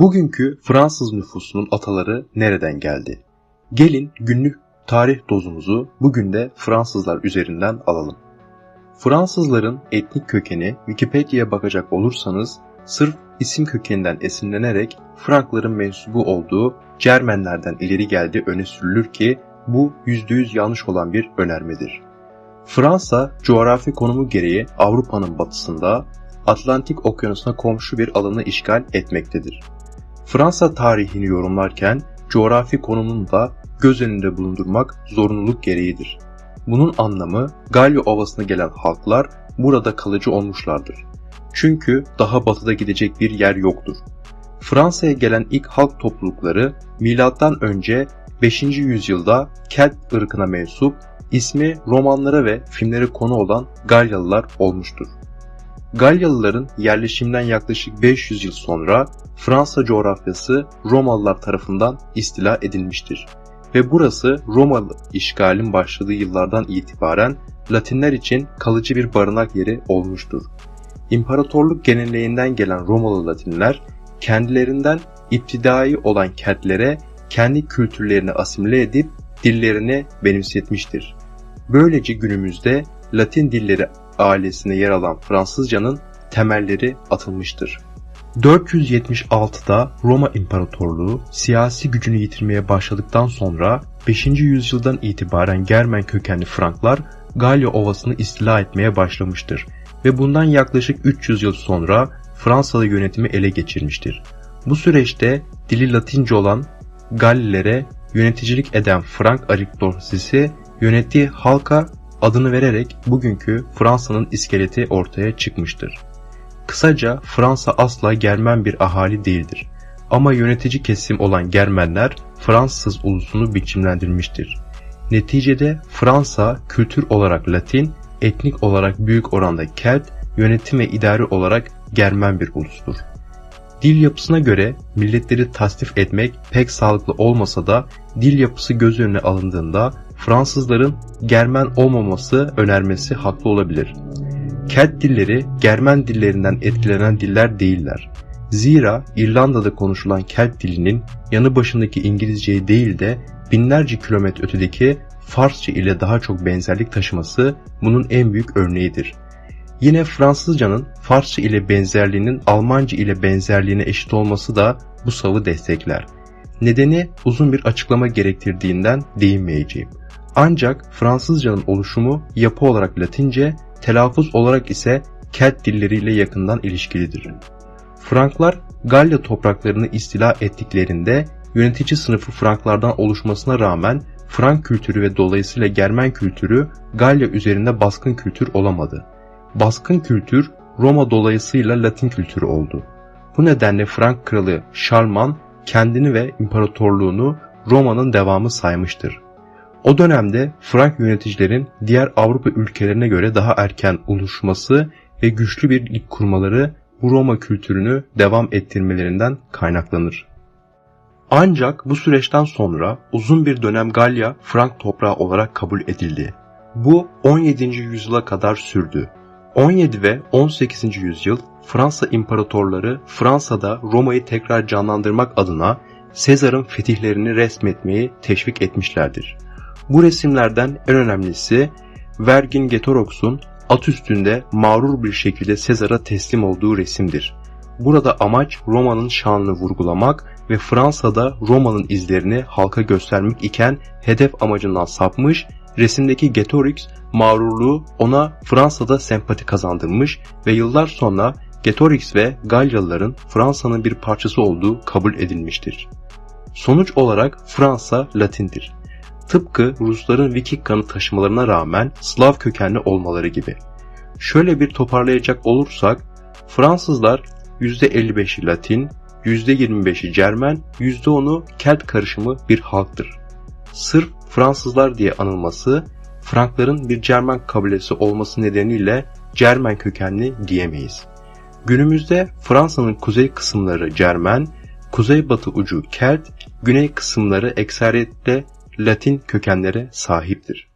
Bugünkü Fransız nüfusunun ataları nereden geldi? Gelin günlük tarih dozumuzu bugün de Fransızlar üzerinden alalım. Fransızların etnik kökeni Wikipedia'ya bakacak olursanız sırf isim kökeninden esinlenerek Frankların mensubu olduğu Cermenlerden ileri geldi öne sürülür ki bu %100 yanlış olan bir önermedir. Fransa coğrafi konumu gereği Avrupa'nın batısında Atlantik Okyanusu'na komşu bir alanı işgal etmektedir. Fransa tarihini yorumlarken coğrafi konumunu da göz önünde bulundurmak zorunluluk gereğidir. Bunun anlamı Galya Ovası'na gelen halklar burada kalıcı olmuşlardır. Çünkü daha batıda gidecek bir yer yoktur. Fransa'ya gelen ilk halk toplulukları milattan önce 5. yüzyılda Kelt ırkına mensup, ismi romanlara ve filmlere konu olan Galyalılar olmuştur. Galyalıların yerleşimden yaklaşık 500 yıl sonra Fransa coğrafyası Romalılar tarafından istila edilmiştir. Ve burası Romalı işgalin başladığı yıllardan itibaren Latinler için kalıcı bir barınak yeri olmuştur. İmparatorluk geleneğinden gelen Romalı Latinler kendilerinden iptidai olan Keltlere kendi kültürlerini asimile edip dillerini benimsetmiştir. Böylece günümüzde Latin dilleri ailesine yer alan Fransızcanın temelleri atılmıştır. 476'da Roma İmparatorluğu siyasi gücünü yitirmeye başladıktan sonra 5. yüzyıldan itibaren Germen kökenli Franklar Galya Ovası'nı istila etmeye başlamıştır ve bundan yaklaşık 300 yıl sonra Fransalı yönetimi ele geçirmiştir. Bu süreçte dili Latince olan Gallilere yöneticilik eden Frank aristokrasisi yönettiği halka adını vererek bugünkü Fransa'nın iskeleti ortaya çıkmıştır. Kısaca Fransa asla Germen bir ahali değildir. Ama yönetici kesim olan Germenler Fransız ulusunu biçimlendirmiştir. Neticede Fransa kültür olarak Latin, etnik olarak büyük oranda Kelt, yönetim ve idari olarak Germen bir ulustur. Dil yapısına göre milletleri tasnif etmek pek sağlıklı olmasa da dil yapısı göz önüne alındığında Fransızların Germen olmaması önermesi haklı olabilir. Kelt dilleri Germen dillerinden etkilenen diller değiller. Zira İrlanda'da konuşulan Kelt dilinin yanı başındaki İngilizceyi değil de binlerce kilometre ötedeki Farsça ile daha çok benzerlik taşıması bunun en büyük örneğidir. Yine Fransızcanın Farsça ile benzerliğinin Almanca ile benzerliğine eşit olması da bu savı destekler. Nedeni uzun bir açıklama gerektirdiğinden değinmeyeceğim. Ancak Fransızcanın oluşumu yapı olarak Latince, telaffuz olarak ise Kelt dilleriyle yakından ilişkilidir. Franklar Galya topraklarını istila ettiklerinde yönetici sınıfı Franklardan oluşmasına rağmen Frank kültürü ve dolayısıyla Germen kültürü Galya üzerinde baskın kültür olamadı. Baskın kültür Roma dolayısıyla Latin kültürü oldu. Bu nedenle Frank kralı Şarlman kendini ve imparatorluğunu Roma'nın devamı saymıştır. O dönemde Frank yöneticilerin diğer Avrupa ülkelerine göre daha erken oluşması ve güçlü bir lig kurmaları bu Roma kültürünü devam ettirmelerinden kaynaklanır. Ancak bu süreçten sonra uzun bir dönem Galya Frank toprağı olarak kabul edildi. Bu 17. yüzyıla kadar sürdü. 17 ve 18. yüzyıl Fransa imparatorları Fransa'da Roma'yı tekrar canlandırmak adına Sezar'ın fetihlerini resmetmeyi teşvik etmişlerdir. Bu resimlerden en önemlisi Vergingetorux'un at üstünde mağrur bir şekilde Sezar'a teslim olduğu resimdir. Burada amaç Roma'nın şanını vurgulamak ve Fransa'da Roma'nın izlerini halka göstermek iken hedef amacından sapmış, resimdeki Getorix mağrurluğu ona Fransa'da sempati kazandırmış ve yıllar sonra Getorix ve Galyalıların Fransa'nın bir parçası olduğu kabul edilmiştir. Sonuç olarak Fransa Latindir. Tıpkı Rusların Viking kanı taşımalarına rağmen Slav kökenli olmaları gibi. Şöyle bir toparlayacak olursak, Fransızlar %55'i Latin, %25'i Cermen, %10'u Kelt karışımı bir halktır. Sırf Fransızlar diye anılması, Frankların bir Cermen kabilesi olması nedeniyle Cermen kökenli diyemeyiz. Günümüzde Fransa'nın kuzey kısımları Cermen, kuzeybatı ucu Kelt, güney kısımları ekseriyetle Latin kökenlere sahiptir.